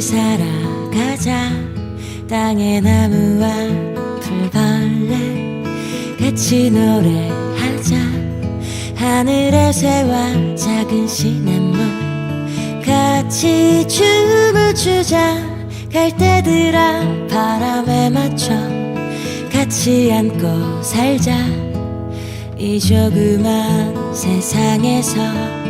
살아가자. 땅의 나무와 풀벌레 같이 노래하자. 하늘의 새와 작은 시냇물 같이 춤을 추자. 갈대들아 바람에 맞춰 같이 안고 살자. 이 조그만 세상에서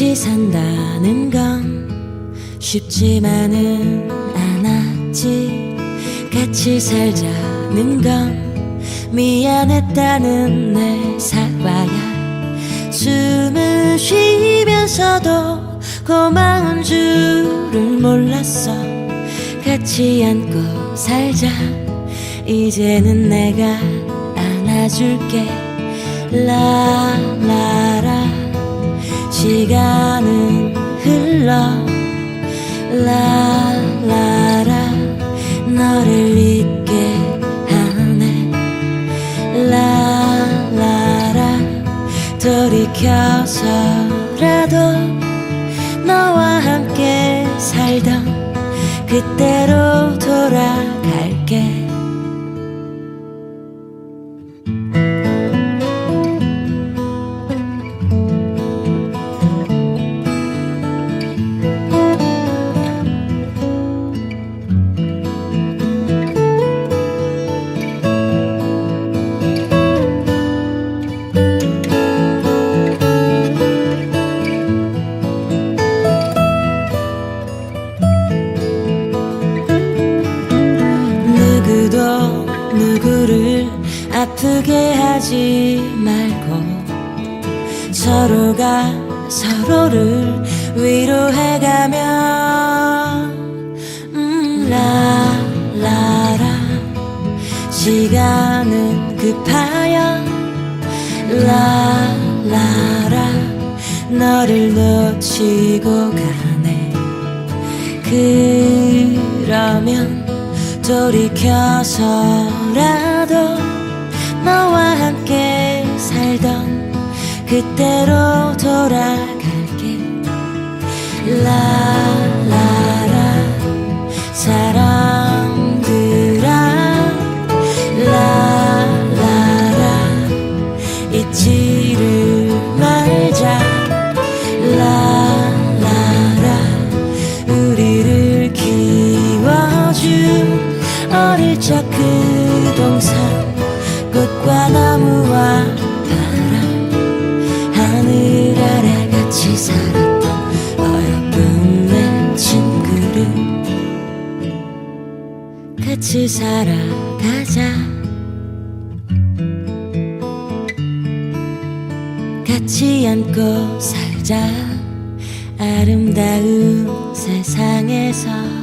같이 산다는 건 쉽지만은 않았지. 같이 살자는 건 미안했다는 내 사과야. 숨을 쉬면서도 고마운 줄을 몰랐어. 같이 안고 살자. 이제는 내가 안아줄게. 라라라 시간은 흘러. 라라라. 너를 잊게 하네. 라라라. 돌이켜서라도 너와 함께 살던 그때로 돌아갈게 아프게 하지 말고 서로가 서로를 위로해가며 음, 라라라. 시간은 급하여. 라라라. 너를 놓치고 가네. 그러면 돌이켜서라도 너와 함께 살던 그때로 돌아갈게. 라라라 사랑들아. 라라라 잊지를 말자. 라라라 우리를 키워준 어릴 적 그 같이 살았던 어여쁜 내 친구를 같이 살아가자. 같이 안고 살자. 아름다운 세상에서